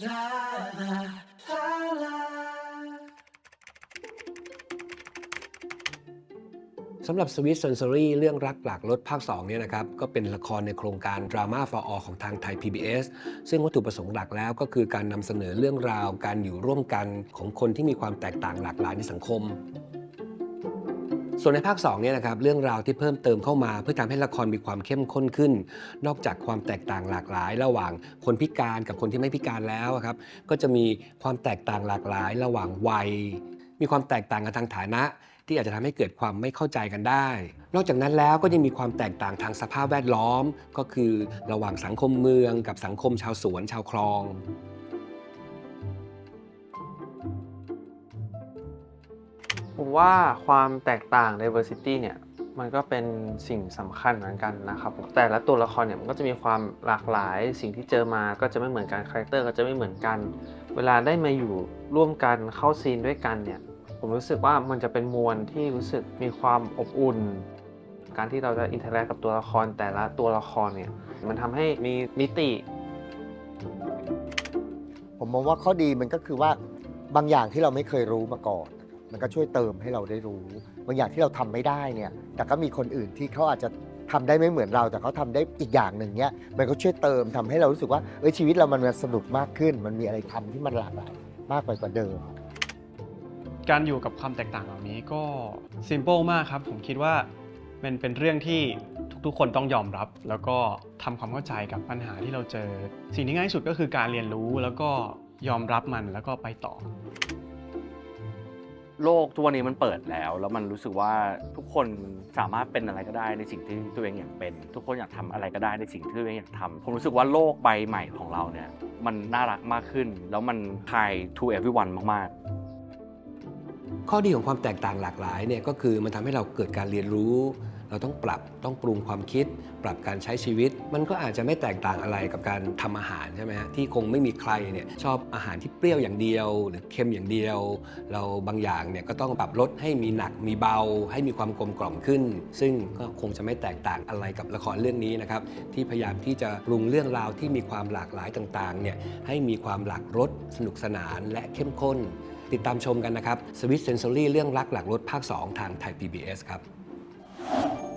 สำหรับ Sweet Sensory เรื่องรักหลากรถภาค2เนี่ยนะครับก็เป็นละครในโครงการ Drama for All ของทางไทย PBS ซึ่งวัตถุประสงค์หลักแล้วก็คือการนำเสนอเรื่องราวการอยู่ร่วมกันของคนที่มีความแตกต่างหลากหลายในสังคม ส่วนในภาค2เนี่ยนะครับเรื่องราวที่เพิ่มเติมเข้ามาเพื่อทำให้ละครมีความเข้มข้นขึ้น นอกจากความแตกต่างหลากหลาย ระหว่างคนพิการกับคนที่ไม่พิการแล้วครับก็จะมีความแตกต่างหลากหลาย ระหว่างวัย มีความแตกต่างกันทางฐานะ ที่อาจจะทำให้เกิดความไม่เข้าใจกันได้ นอกจากนั้นแล้วก็ยังมีความแตกต่างทางสภาพแวดล้อม ก็คือระหว่างสังคมเมือง กับสังคมชาวสวนชาวคลอง ผมว่าความแตกต่าง diversity เนี่ยมันก็เป็นสิ่งสำคัญเหมือนกันนะครับแต่ละตัวละครเนี่ยมันก็จะมีความหลากหลายสิ่งที่เจอมาก็จะไม่เหมือนกันคาแรคเตอร์ก็จะไม่เหมือนกัน เวลาได้มาอยู่ร่วมกันเข้าซีนด้วยกันเนี่ยผมรู้สึกว่ามันจะเป็นมวลที่รู้สึกมีความอบอุ่น การที่เราจะอินเทอร์แอคกับตัวละครแต่ละตัวละครเนี่ยมันทำให้มีมิติ ผมมองว่าข้อดีมันก็คือว่าบางอย่างที่เราไม่เคยรู้มาก่อน มันก็ช่วยเติมให้เราได้รู้บางอย่างที่เราทำไม่ได้เนี่ย แต่ก็มีคนอื่นที่เขาอาจจะทำได้ไม่เหมือนเรา แต่เขาทำได้อีกอย่างหนึ่งเนี่ยมันก็ช่วยเติมทำให้เรารู้สึกว่าเอ้ยชีวิตเรามันสนุกมากขึ้น มันมีอะไรทำที่มันหลากหลายมากไปกว่าเดิม การอยู่กับความแตกต่างเหล่านี้ก็ s ิม p ป e มากครับ ผมคิดว่ามันเป็นเรื่องที่ทุกๆ คนต้องยอมรับ แล้วก็ทำความเข้าใจกับปัญหาที่เราเจอ สิ่งที่ง่ายที่สุดก็คือการเรียนรู้แล้วก็ยอมรับมันแล้วก็ไปต่อ โลกทุกวันนี้มันเปิดแล้ว แล้วมันรู้สึกว่าทุกคนสามารถเป็นอะไรก็ได้ในสิ่งที่ตัวเองอยากเป็น ทุกคนอยากทำอะไรก็ได้ในสิ่งที่ตัวเองอยากทำผมรู้สึกว่าโลกใบใหม่ของเราเนี่ยมันน่ารักมากขึ้น แล้วมัน kind to everyone มากๆ ข้อดีของความแตกต่างหลากหลายเนี่ยก็คือมันทำให้เราเกิดการเรียนรู้ เราต้องปรับต้องปรุงความคิด ปรับการใช้ชีวิต มันก็อาจจะไม่แตกต่างอะไรกับการทำอาหารใช่ไหมฮะที่คงไม่มีใครเนี่ยชอบอาหารที่เปรี้ยวอย่างเดียว หรือเค็มอย่างเดียว เราบางอย่างเนี่ยก็ต้องปรับลดให้มีหนักมีเบา ให้มีความกลมกล่อมขึ้น ซึ่งก็คงจะไม่แตกต่างอะไรกับละครเรื่องนี้นะครับที่พยายามที่จะปรุงเรื่องราวที่มีความหลากหลายต่างๆเนี่ยให้มีความหลากรสสนุกสนานและเข้มข้นติดตามชมกันนะครับ Sweet Sensory เรื่องรักหลักรสภาค 2 ทางไทย PBS ครับ you